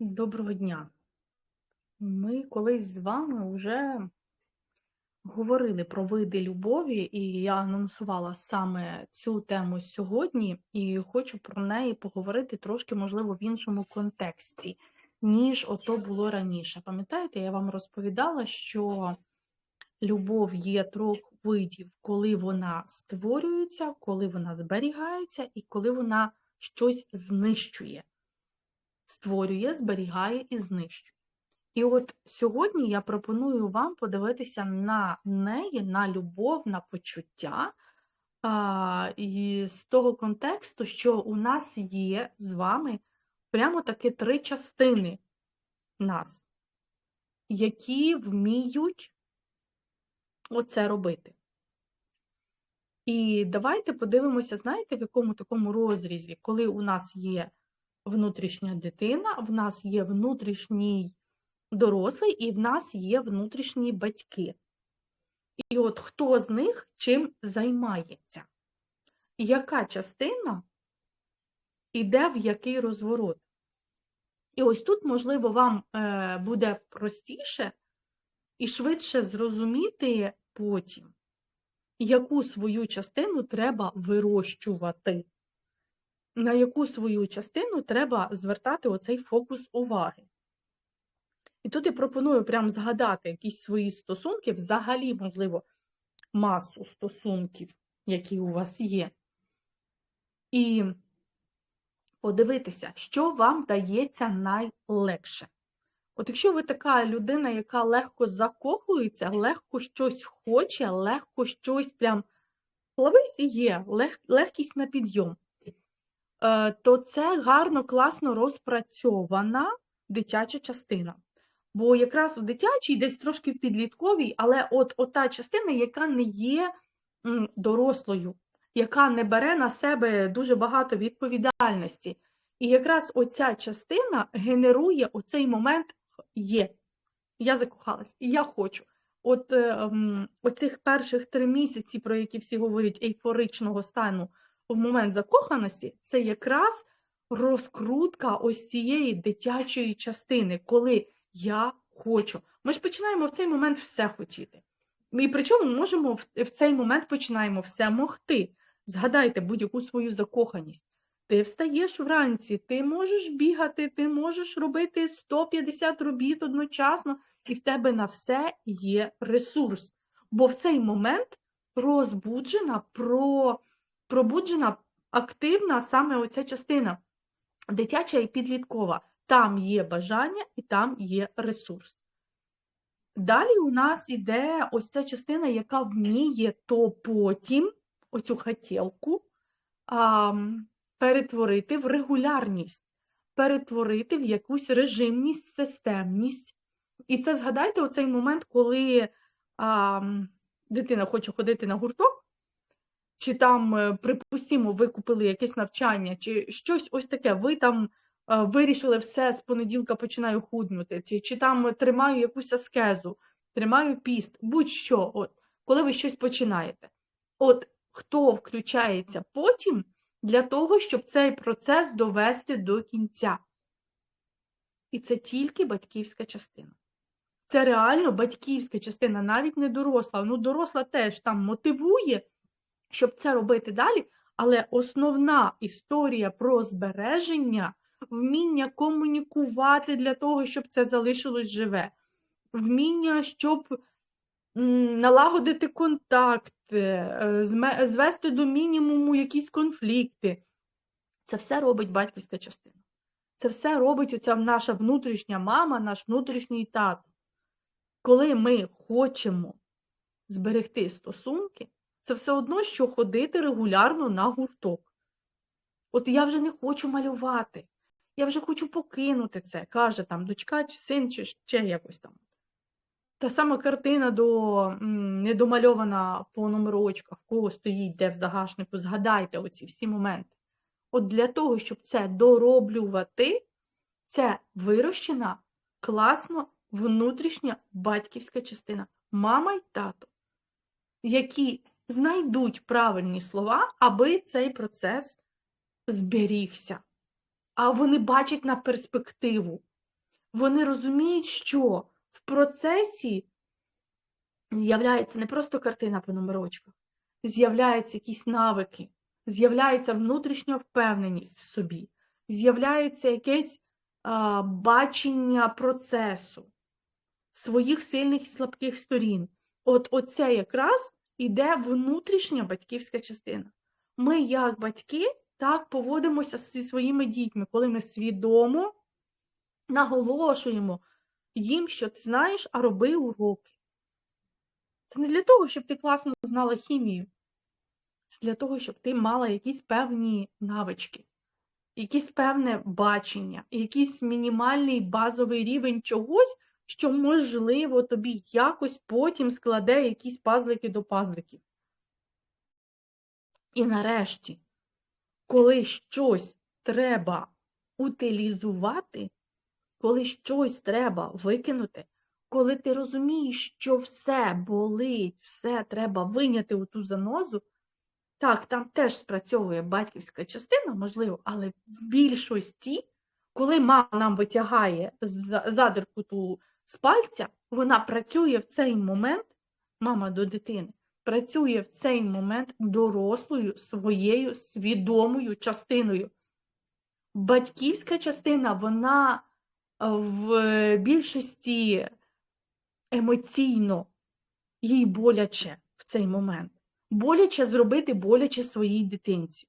Доброго дня. Ми колись з вами вже говорили про види любові, і я анонсувала саме цю тему сьогодні, і хочу про неї поговорити трошки, можливо, в іншому контексті, ніж ото було раніше. Пам'ятаєте, я вам розповідала, що любов є трьох видів, коли вона створюється, коли вона зберігається, і коли вона щось знищує створює, зберігає і знищує. І от сьогодні я пропоную вам подивитися на неї, на любов, на почуття, а, і з того контексту, що у нас є з вами прямо таки три частини нас, які вміють оце робити. І давайте подивимося, знаєте, в якому такому розрізі, коли у нас є внутрішня дитина, в нас є внутрішній дорослий і в нас є внутрішні батьки. І от хто з них чим займається? Яка частина йде в який розворот? І ось тут, можливо, вам е, буде простіше і швидше зрозуміти потім, яку свою частину треба вирощувати на яку свою частину треба звертати оцей фокус уваги. І тут я пропоную прям згадати якісь свої стосунки, взагалі, можливо, масу стосунків, які у вас є. І подивитися, що вам дається найлегше. От якщо ви така людина, яка легко закохується, легко щось хоче, легко щось прям плавись і є, лег, легкість на підйом. Е, то це гарно, класно розпрацьована дитяча частина. Бо якраз у дитячій, десь трошки в підлітковій, але от, от та частина, яка не є дорослою, яка не бере на себе дуже багато відповідальності. І якраз оця частина генерує оцей момент є. Я закохалась, я хочу. От е, оцих перших три місяці, про які всі говорять, ейфоричного стану в момент закоханості це якраз розкрутка ось цієї дитячої частини, коли я хочу. Ми ж починаємо в цей момент все хотіти. І причому можемо в цей момент починаємо все могти. Згадайте будь-яку свою закоханість. Ти встаєш вранці, ти можеш бігати, ти можеш робити 150 робіт одночасно, і в тебе на все є ресурс. Бо в цей момент розбуджена про пробуджена активна саме оця частина дитяча і підліткова. Там є бажання і там є ресурс. Далі у нас іде ось ця частина, яка вміє то потім оцю хотілку перетворити в регулярність, перетворити в якусь режимність, системність. І це згадайте оцей момент, коли а, дитина хоче ходити на гурток, чи там, е, припустімо, ви купили якесь навчання, чи щось ось таке, ви там е, вирішили все з понеділка починаю худнути, чи чи там тримаю якусь аскезу, тримаю піст, будь-що, от, коли ви щось починаєте. От хто включається потім для того, щоб цей процес довести до кінця? І це тільки батьківська частина. Це реально батьківська частина, навіть не доросла. Ну, доросла теж там мотивує щоб це робити далі. Але основна історія про збереження, вміння комунікувати для того, щоб це залишилось живе, вміння, щоб налагодити контакт, е, звести до мінімуму якісь конфлікти. Це все робить батьківська частина. Це все робить оця наша внутрішня мама, наш внутрішній тато. Коли ми хочемо зберегти стосунки, це все одно, що ходити регулярно на гурток. От я вже не хочу малювати, я вже хочу покинути це, каже там дочка, чи син, чи ще якось там. Та сама картина до, недомальована по номерочках, кого стоїть, де в загашнику, згадайте оці всі моменти. От для того, щоб це дороблювати, це вирощена класно внутрішня батьківська частина, мама й тато, які знайдуть правильні слова, аби цей процес зберігся. А вони бачать на перспективу. Вони розуміють, що в процесі з'являється не просто картина по номерочках, з'являються якісь навики, з'являється внутрішня впевненість в собі, з'являється якесь а, бачення процесу, своїх сильних і слабких сторін. От оце якраз іде внутрішня батьківська частина. Ми, як батьки, так поводимося зі своїми дітьми, коли ми свідомо наголошуємо їм, що ти знаєш, а роби уроки. Це не для того, щоб ти класно знала хімію. Це для того, щоб ти мала якісь певні навички, якесь певне бачення, якийсь мінімальний базовий рівень чогось, що, можливо, тобі якось потім складе якісь пазлики до пазликів. І нарешті, коли щось треба утилізувати, коли щось треба викинути, коли ти розумієш, що все болить, все треба виняти у ту занозу, так, там теж спрацьовує батьківська частина, можливо, але в більшості, коли мама нам витягає з- задирку ту з пальця, вона працює в цей момент, мама до дитини, працює в цей момент дорослою своєю свідомою частиною. Батьківська частина, вона е, в більшості емоційно, їй боляче в цей момент. Боляче зробити боляче своїй дитинці.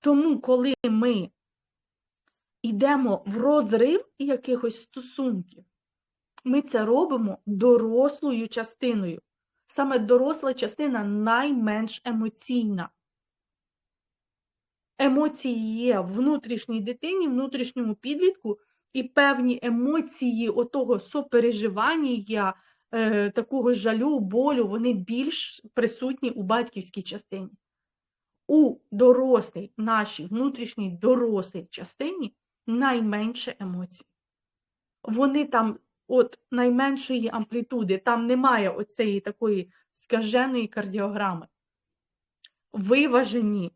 Тому, коли ми йдемо в розрив якихось стосунків, ми це робимо дорослою частиною. Саме доросла частина найменш емоційна. Емоції є в внутрішній дитині, внутрішньому підлітку, і певні емоції отого сопереживання, е, такого жалю, болю, вони більш присутні у батьківській частині. У дорослій, нашій внутрішній дорослій частині найменше емоцій. Вони там от найменшої амплітуди, там немає оцеї такої скаженої кардіограми. Виважені,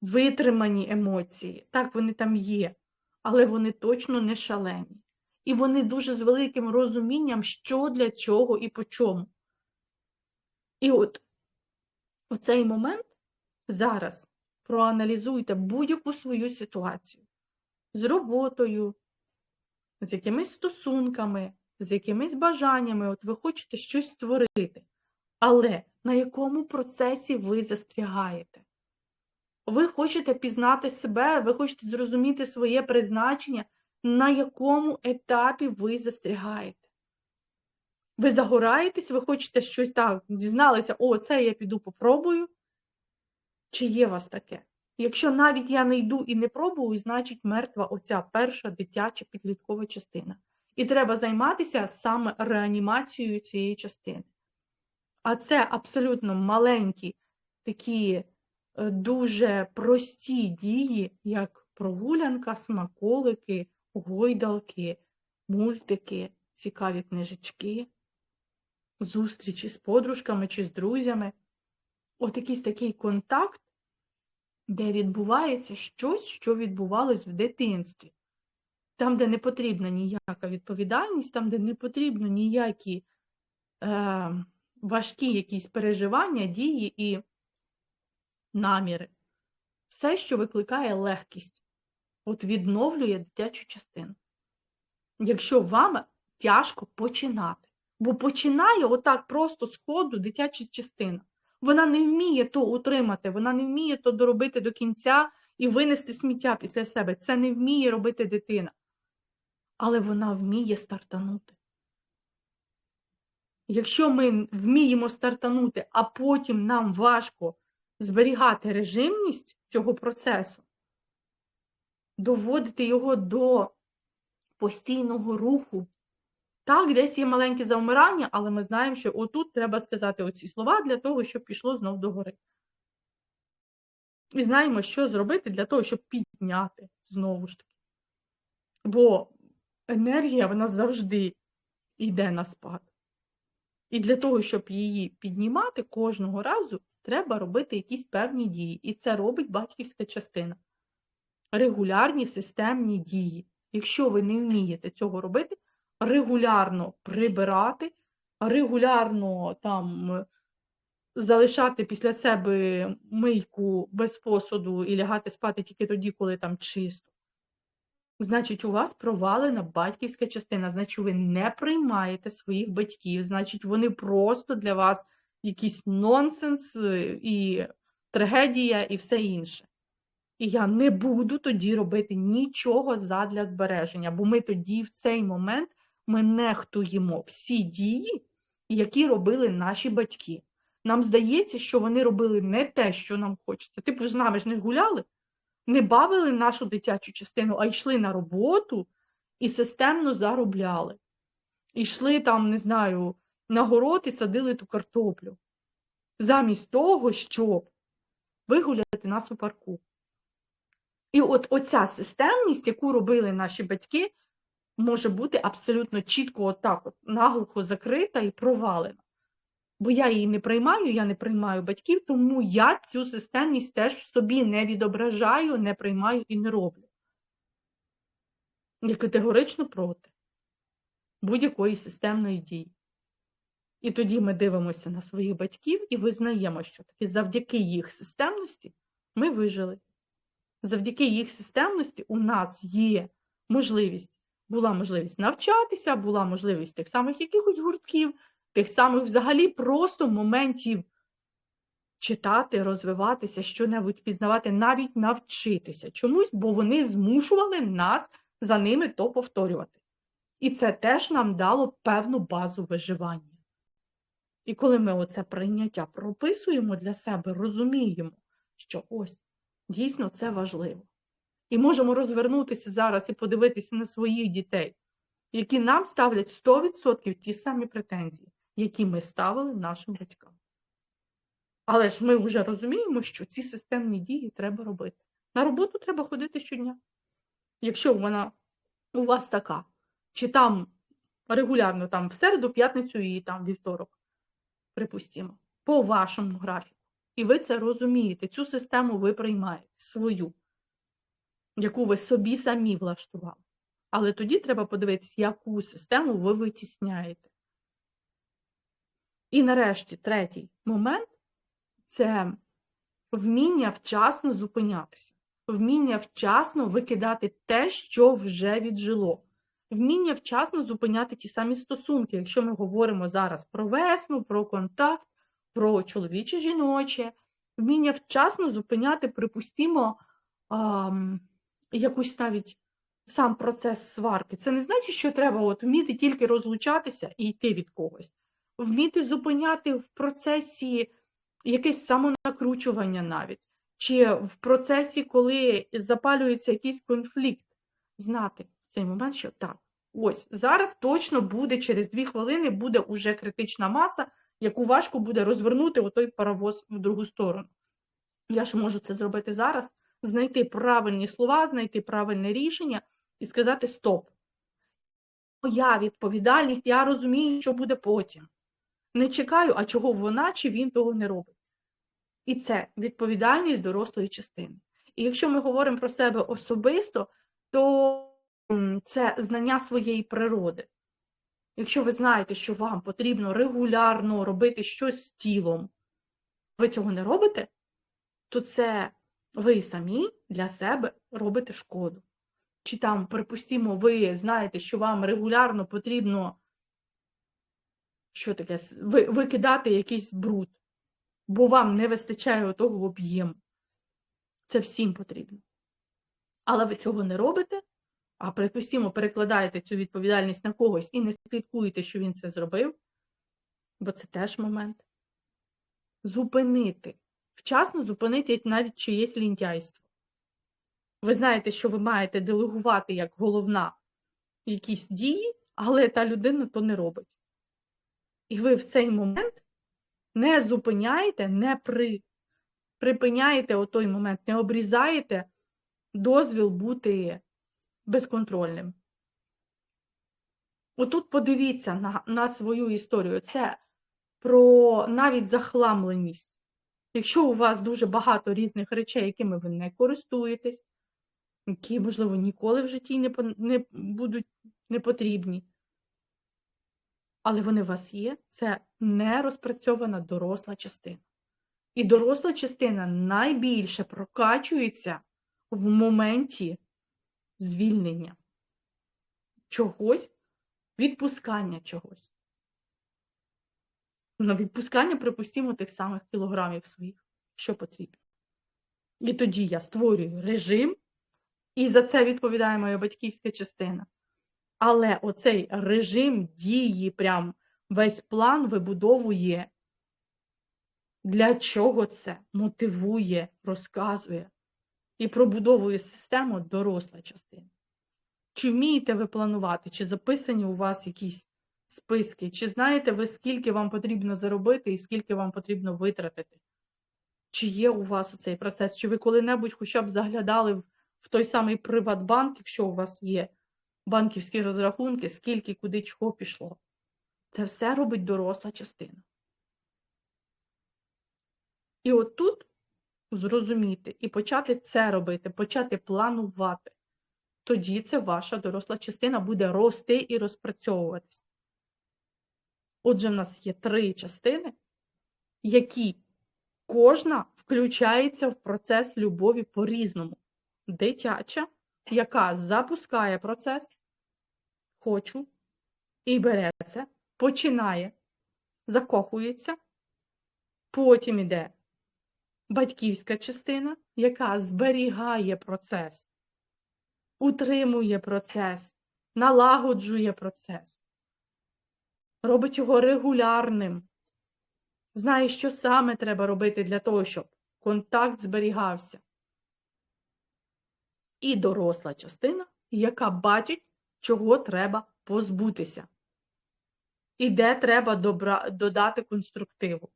витримані емоції, так вони там є, але вони точно не шалені. І вони дуже з великим розумінням, що для чого і по чому. І от в цей момент зараз проаналізуйте будь-яку свою ситуацію з роботою, з якимись стосунками, з якимись бажаннями, от ви хочете щось створити. Але на якому процесі ви застрягаєте? Ви хочете пізнати себе, ви хочете зрозуміти своє призначення, на якому етапі ви застрягаєте? Ви загораєтесь, ви хочете щось так, дізналися, о, це я піду попробую. Чи є у вас таке? Якщо навіть я не йду і не пробую, значить мертва оця перша дитяча підліткова частина. І треба займатися саме реанімацією цієї частини. А це абсолютно маленькі такі е, дуже прості дії, як прогулянка, смаколики, гойдалки, мультики, цікаві книжечки, зустрічі з подружками чи з друзями. От якийсь такий контакт, де відбувається щось, що відбувалось в дитинстві. Там, де не потрібна ніяка відповідальність, там, де не потрібно ніякі е, важкі якісь переживання, дії і наміри. Все, що викликає легкість, от відновлює дитячу частину. Якщо вам тяжко починати, бо починає отак просто з ходу дитяча частина. Вона не вміє то утримати, вона не вміє то доробити до кінця і винести сміття після себе. Це не вміє робити дитина. Але вона вміє стартанути. Якщо ми вміємо стартанути, а потім нам важко зберігати режимність цього процесу, доводити його до постійного руху. Так, десь є маленьке завмирання, але ми знаємо, що отут треба сказати оці слова для того, щоб пішло знов догори. І знаємо, що зробити для того, щоб підняти знову ж таки. Бо енергія вона завжди йде на спад. І для того, щоб її піднімати кожного разу, треба робити якісь певні дії. І це робить батьківська частина. Регулярні системні дії, Якщо ви не вмієте цього робити, регулярно прибирати, регулярно там залишати після себе мийку без посуду і лягати спати тільки тоді, коли там чисто. Значить, у вас провалена батьківська частина, значить, ви не приймаєте своїх батьків, значить, вони просто для вас якийсь нонсенс е, і трагедія, і все інше. І я не буду тоді робити нічого задля збереження, бо ми тоді в цей момент ми нехтуємо всі дії, які робили наші батьки. Нам здається, що вони робили не те, що нам хочеться. Типу ж з нами ж не гуляли, не бавили нашу дитячу частину, а йшли на роботу і системно заробляли. І йшли там, не знаю, на город і садили ту картоплю. Замість того, щоб вигуляти нас у парку. І от оця системність, яку робили наші батьки, може бути абсолютно чітко отак, от, наглухо закрита і провалена. Бо я її не приймаю, я не приймаю батьків, тому я цю системність теж собі не відображаю, не приймаю і не роблю. Я категорично проти будь-якої системної дії. І тоді ми дивимося на своїх батьків і визнаємо, що таки завдяки їх системності ми вижили. Завдяки їх системності у нас є можливість, була можливість навчатися, була можливість тих самих якихось гуртків, тих самих взагалі просто моментів читати, розвиватися, що-небудь пізнавати, навіть навчитися чомусь, бо вони змушували нас за ними то повторювати. І це теж нам дало певну базу виживання. І коли ми оце прийняття прописуємо для себе, розуміємо, що ось дійсно це важливо. І можемо розвернутися зараз і подивитися на своїх дітей, які нам ставлять 100% ті самі претензії, які ми ставили нашим батькам. Але ж ми вже розуміємо, що ці системні дії треба робити. На роботу треба ходити щодня. Якщо вона у вас така, чи там регулярно там в середу, п'ятницю і там вівторок, припустимо, по вашому графіку. І ви це розумієте, цю систему ви приймаєте свою, яку ви собі самі влаштували. Але тоді треба подивитися, яку систему ви витісняєте. І нарешті третій момент це вміння вчасно зупинятися, вміння вчасно викидати те, що вже віджило. Вміння вчасно зупиняти ті самі стосунки, якщо ми говоримо зараз про весну, про контакт, про чоловіче жіноче, вміння вчасно зупиняти, припустимо, ам, якусь навіть сам процес сварки. Це не значить, що треба от вміти тільки розлучатися і йти від когось, вміти зупиняти в процесі якесь самонакручування навіть, чи в процесі, коли запалюється якийсь конфлікт, знати в цей момент, що так, ось зараз точно буде через дві хвилини буде уже критична маса, яку важко буде розвернути отой паровоз в другу сторону. Я ж можу це зробити зараз, знайти правильні слова, знайти правильне рішення і сказати стоп. Моя відповідальність, я розумію, що буде потім. Не чекаю, а чого вона чи він того не робить. І це відповідальність дорослої частини. І якщо ми говоримо про себе особисто, то це знання своєї природи. Якщо ви знаєте, що вам потрібно регулярно робити щось з тілом, ви цього не робите, то це ви самі для себе робите шкоду. Чи там, припустимо, ви знаєте, що вам регулярно потрібно що таке, викидати якийсь бруд, бо вам не вистачає того об'єму. Це всім потрібно. Але ви цього не робите, а припустимо, перекладаєте цю відповідальність на когось і не слідкуєте, що він це зробив, бо це теж момент. Зупинити. Вчасно зупинити навіть чиєсь лінтяйство. Ви знаєте, що ви маєте делегувати як головна якісь дії, але та людина то не робить. І ви в цей момент не зупиняєте, не при, припиняєте о той момент, не обрізаєте дозвіл бути безконтрольним. Отут подивіться на, на свою історію. Це про навіть захламленість. Якщо у вас дуже багато різних речей, якими ви не користуєтесь, які, можливо, ніколи в житті не, не будуть не потрібні. Але вони у вас є. Це не розпрацьована доросла частина. І доросла частина найбільше прокачується в моменті звільнення чогось, відпускання чогось. На відпускання, припустимо, тих самих кілограмів своїх, що потрібно. І тоді я створюю режим, і за це відповідає моя батьківська частина. Але оцей режим дії, прям весь план вибудовує, для чого це мотивує, розказує і пробудовує систему доросла частина. Чи вмієте ви планувати, чи записані у вас якісь списки, чи знаєте ви, скільки вам потрібно заробити і скільки вам потрібно витратити? Чи є у вас цей процес? Чи ви коли-небудь хоча б заглядали в, той самий Приватбанк, якщо у вас є банківські розрахунки, скільки, куди, чого пішло? Це все робить доросла частина. І от тут зрозуміти і почати це робити, почати планувати. Тоді це ваша доросла частина буде рости і розпрацьовуватись. Отже, в нас є три частини, які кожна включається в процес любові по-різному. Дитяча, яка запускає процес, хочу, і бере це, починає, закохується, потім іде батьківська частина, яка зберігає процес, утримує процес, налагоджує процес, робить його регулярним, знає, що саме треба робити для того, щоб контакт зберігався. І доросла частина, яка бачить, чого треба позбутися. І де треба добра... додати конструктиву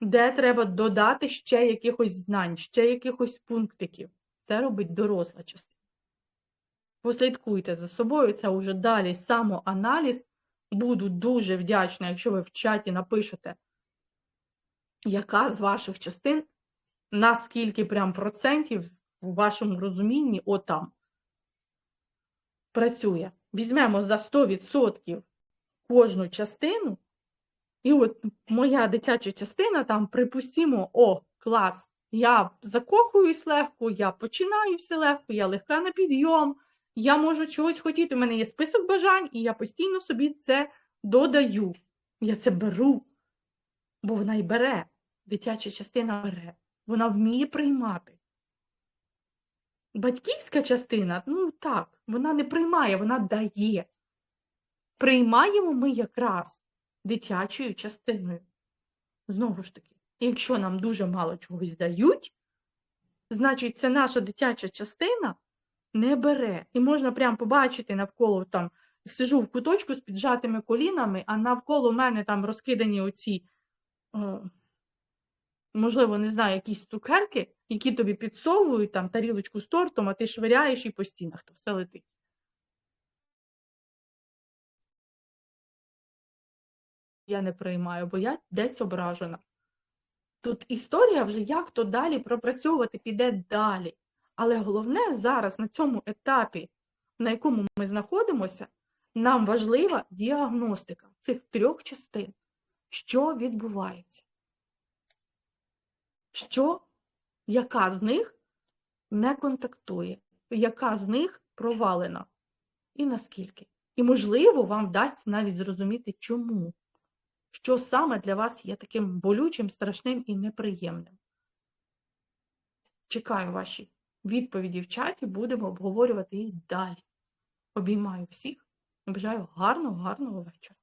де треба додати ще якихось знань, ще якихось пунктиків. Це робить доросла частина. Послідкуйте за собою, це вже далі самоаналіз. Буду дуже вдячна, якщо ви в чаті напишете, яка з ваших частин, наскільки прям процентів у вашому розумінні отам працює. Візьмемо за 100% кожну частину. І от моя дитяча частина, там, припустимо, о, клас, я закохуюсь легко, я починаю все легко, я легка на підйом, я можу чогось хотіти. У мене є список бажань, і я постійно собі це додаю. Я це беру, бо вона й бере. Дитяча частина бере, вона вміє приймати. Батьківська частина, ну так, вона не приймає, вона дає. Приймаємо ми якраз дитячою частиною. Знову ж таки, якщо нам дуже мало чогось дають, значить це наша дитяча частина не бере. І можна прямо побачити навколо там, сижу в куточку з піджатими колінами, а навколо мене там розкидані оці, можливо, не знаю, якісь цукерки, які тобі підсовують там тарілочку з тортом, а ти швиряєш і по стінах то все летить. я не приймаю, бо я десь ображена. Тут історія вже як то далі пропрацьовувати піде далі. Але головне зараз на цьому етапі, на якому ми знаходимося, нам важлива діагностика цих трьох частин. Що відбувається? Що, яка з них не контактує, яка з них провалена? І наскільки? І, можливо, вам вдасться навіть зрозуміти, чому що саме для вас є таким болючим, страшним і неприємним. Чекаю ваші відповіді в чаті, будемо обговорювати їх далі. Обіймаю всіх бажаю гарного, гарного вечора.